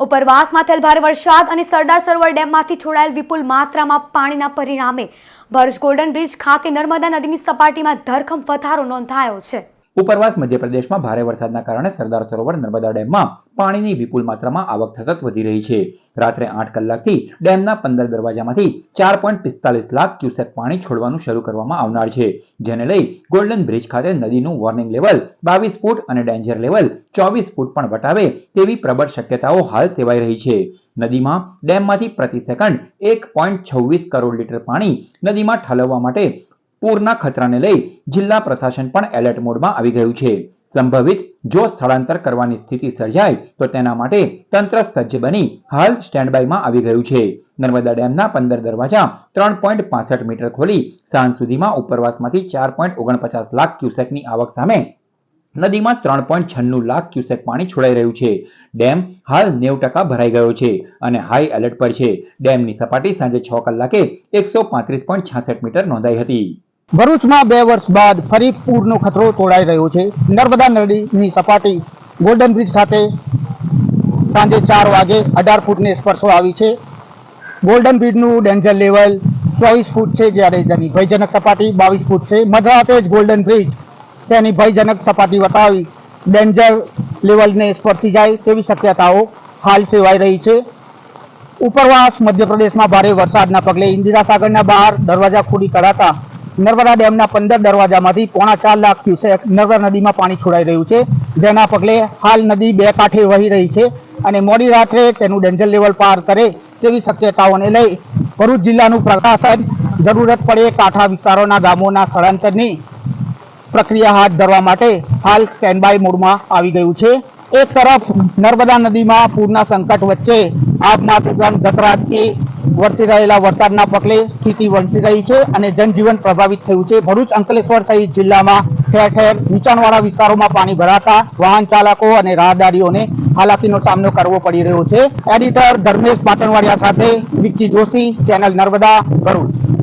ઉપરવાસમાં થયેલ ભારે વરસાદ અને સરદાર સરોવર ડેમમાંથી છોડાયેલ વિપુલ માત્રામાં પાણીના પરિણામે. ભરૂચ ગોલ્ડન બ્રિજ ખાતે નર્મદા નદીની સપાટીમાં ધરખમ વધારો નોંધાયો છે. ઉપરવાસ મધ્યપ્રદેશમાં ભારે વરસાદના કારણે સરદાર સરોવર નર્મદા ડેમમાં પાણીની વિપુલ માત્રામાં આવક સતત વધી રહી છે. રાત્રે આઠ કલાકથી ડેમના પંદર દરવાજામાંથી ચાર પોઈન્ટ પિસ્તાલીસ લાખ ક્યુસેક પાણી છોડવાનું શરૂ કરવામાં આવનાર છે, જેને લઈ ગોલ્ડન બ્રિજ ખાતે નદીનું વોર્નિંગ લેવલ બાવીસ ફૂટ અને ડેન્જર લેવલ ચોવીસ ફૂટ પણ વટાવે તેવી પ્રબળ શક્યતાઓ હાલ સેવાઈ રહી છે. નદીમાં ડેમમાંથી પ્રતિ સેકન્ડ એક પોઈન્ટ છવ્વીસ કરોડ લીટર પાણી નદીમાં ઠાલવવા માટે પૂરના ખતરાને લઈ જિલ્લા પ્રશાસન પણ એલર્ટ મોડમાં આવી ગયું છે. સંભવિત જો સ્થળાંતર કરવાની સ્થિતિ સર્જાય, તો તેના માટે તંત્ર સજ્જ બની હાલ સ્ટેન્ડબાયમાં આવી ગયું છે. નર્મદા ડેમના પંદર દરવાજા ત્રણ પોઈન્ટ પાસઠ મીટર ખોલી, સાંજ સુધીમાં ઉપરવાસમાંથી ચાર પોઈન્ટ ઓગણપચાસ લાખ ક્યુસેકની આવક સામે નદીમાં ત્રણ પોઈન્ટ છન્નું લાખ ક્યુસેક પાણી છોડાઈ રહ્યું છે. ડેમ હાલ નેવ ટકા ભરાઈ ગયો છે અને હાઈ એલર્ટ પર છે. ડેમની સપાટી સાંજે છ કલાકે એકસો પાંત્રીસ પોઈન્ટ છાસઠ મીટર નોંધાઈ હતી. ભરૂચમાં બે વર્ષ બાદ ફરી પૂરનો ખતરો તોડાઈ રહ્યો છે. નર્મદા નદીની સપાટી ગોલ્ડન બ્રિજ ખાતે સાંજે ચાર વાગે અઢાર ફૂટને સ્પર્શો આવી છે. ગોલ્ડન બ્રિજનું ડેન્જર લેવલ ચોવીસ ફૂટ છે જ્યારે તેની ભયજનક સપાટી બાવીસ ફૂટ છે. મધરાતે જ ગોલ્ડન બ્રિજ તેની ભયજનક સપાટી વટાવી ડેન્જર લેવલને સ્પર્શી જાય તેવી શક્યતાઓ હાલ સેવાઈ રહી છે. ઉપરવાસ મધ્યપ્રદેશમાં ભારે વરસાદના પગલે ઇન્દિરા સાગરના બહાર દરવાજા ખોલી કરાતા નર્મદા ડેમના પંદર દરવાજામાંથી પોણા ચાર લાખ ક્યુસેક નર્મદા નદીમાં પાણી છોડાઈ રહ્યું છે. જેના પગલે હાલ નદી બે કાંઠે વહી રહી છે અને મોડી રાત્રે તેનું ડેન્જર લેવલ પાર કરે તેવી શક્યતાઓને લઈ ભરૂચ જિલ્લાનું પ્રશાસન જરૂરત પડે કાંઠા વિસ્તારોના ગામોના સ્થળાંતરની પ્રક્રિયા હાથ ધરવા માટે હાલ સ્ટેન્ડ બાય મોડમાં આવી ગયું છે. એક તરફ નર્મદા નદીમાં પૂરના સંકટ વચ્ચે આજમાંથી પણ ગત રાતથી વરસી રહેલા વરસાદના પગલે સ્થિતિ વણસી રહી છે અને જનજીવન પ્રભાવિત થયું છે. ભરૂચ, અંકલેશ્વર સહિત જિલ્લામાં ઠેર ઠેર નીચાણવાળા વિસ્તારોમાં પાણી ભરાતા વાહન ચાલકો અને રાહદારીઓને હાલાકીનો સામનો કરવો પડી રહ્યો છે. એડિટર ધર્મેશ પાટણવાડિયા સાથે વિક્કી જોશી, ચેનલ નર્મદા, ભરૂચ.